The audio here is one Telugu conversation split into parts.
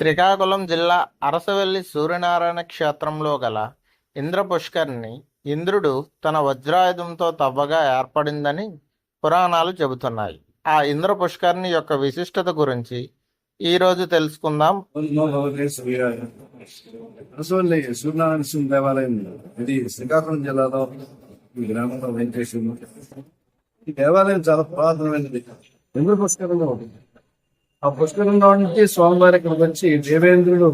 శ్రీకాకుళం జిల్లా అరసవెల్లి సూర్యనారాయణ క్షేత్రంలో గల ఇంద్ర పుష్కరిణి ఇంద్రుడు తన వజ్రాయుధంతో తవ్వగా ఏర్పడిందని పురాణాలు చెబుతున్నాయి. ఆ ఇంద్ర పుష్కరిణి యొక్క విశిష్టత గురించి ఈ రోజు తెలుసుకుందాం. నమో సూర్యనారాయణ స్వామి దేవాలయం ఇది శ్రీకాకుళం జిల్లాలో ఈ గ్రామంలో వెంకటేశ్వరం ఈ దేవాలయం చాలా పురాతనమైనది. ఇంద్ర పుష్కరంగా ఉంటుంది ఆ పుష్కరంలో నుంచి స్వామివారికి వచ్చి దేవేంద్రుడు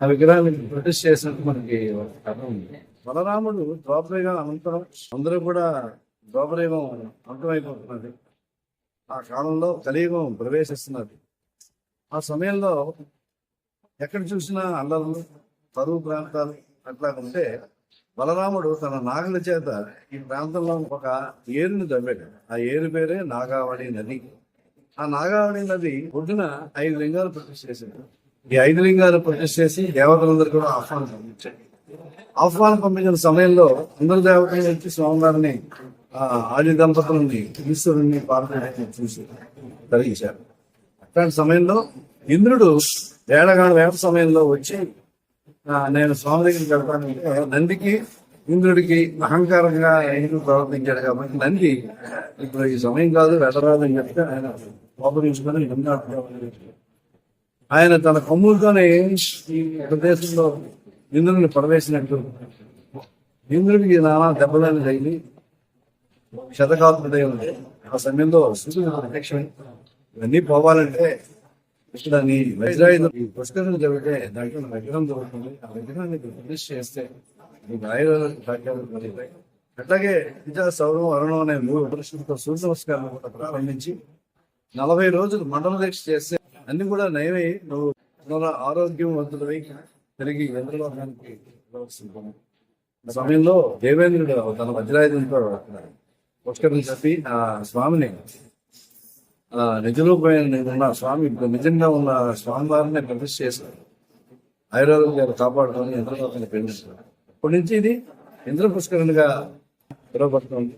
ఆ విగ్రహాన్ని ప్రొడ్యూస్ చేసినట్టు మనకి ఒక కథ ఉంది. బలరాముడు ద్వాపరయుగం అనంతరం అందరూ కూడా ద్వాపరయుగం అంతమైపోతున్నది. ఆ కాలంలో కలియుగం ప్రవేశిస్తున్నది. ఆ సమయంలో ఎక్కడ చూసినా అల్లర్లు తరువు ప్రాంతాలు అట్లా ఉంటే బలరాముడు తన నాగల చేత ఈ ప్రాంతంలో ఒక ఏరుని దవ్వాడు ఆ ఏరు పేరే నాగావళి నది. ఆ నాగావళి నది ఒడ్డున ఐదు లింగాలు ప్రొటెస్ట్ చేశారు. ఈ ఐదు లింగాలు ప్రొటెస్ట్ చేసి దేవతలందరూ కూడా ఆహ్వానం పంపించారు. ఆహ్వానం పంపించిన సమయంలో అందరు దేవతలు వచ్చి స్వామివారిని ఆది దంపతులని ఈశ్వరుని పార్వతి చూసి కలిగించారు అట్లాంటి సమయంలో ఇంద్రుడు వేడగాడు వేట సమయంలో వచ్చి నేను స్వామి దగ్గరికి వెళ్తానంటే నందికి ఇంద్రుడికి అహంకారంగా ఇంద్రుడు ప్రవర్తించాడు కాబట్టి నంది ఇప్పుడు ఈ సమయం కాదు వెళ్ళరాదు అని చెప్తే ఆయన కోపగించుకొని నందాడు ఆయన తన కొమ్ములతోనే ఈ ప్రదేశంలో ఇంద్రుడిని పడవేసినట్టు. ఇంద్రుడికి నానా దెబ్బలని తగిలి శతకాత్మదై ఆ సమయంలో ప్రత్యక్షమై ఇవన్నీ పోవాలంటే ఇక్కడ నీ వజ్రాయుధం పుష్కరం జరిగితే దాంట్లో విగ్రహం దొరుకుతుంది. ఆ విగ్రహాన్ని ప్రతిష్ఠ చేస్తే అట్లాగే విద్యా సౌరం అరుణం అనే మూడు ఉపనిషత్తులతో సూర్య నమస్కారం కూడా ప్రారంభించి నలభై రోజులు మండల దీక్ష చేస్తే అన్ని కూడా నయమై నువ్వు పునర ఆరోగ్యవంతులై తిరిగి ఇంద్రలోకానికి ఆ సమయంలో దేవేంద్రుడు తన వజ్రాయుధంతో పుష్కరం చెప్పి ఆ స్వామిని ఆ నిజరూపమైన ఉన్న స్వామి నిజంగా ఉన్న స్వామి వారిని ప్రతిష్ఠ చేశారు ఆయుర్వేదం గారు కాపాడుకొని ఇంద్రలోకాన్ని ప్రేమిస్తారు ఇప్పటి నుంచి ఇది ఇంద్ర పుష్కరణిగా పిలువబడుతుంది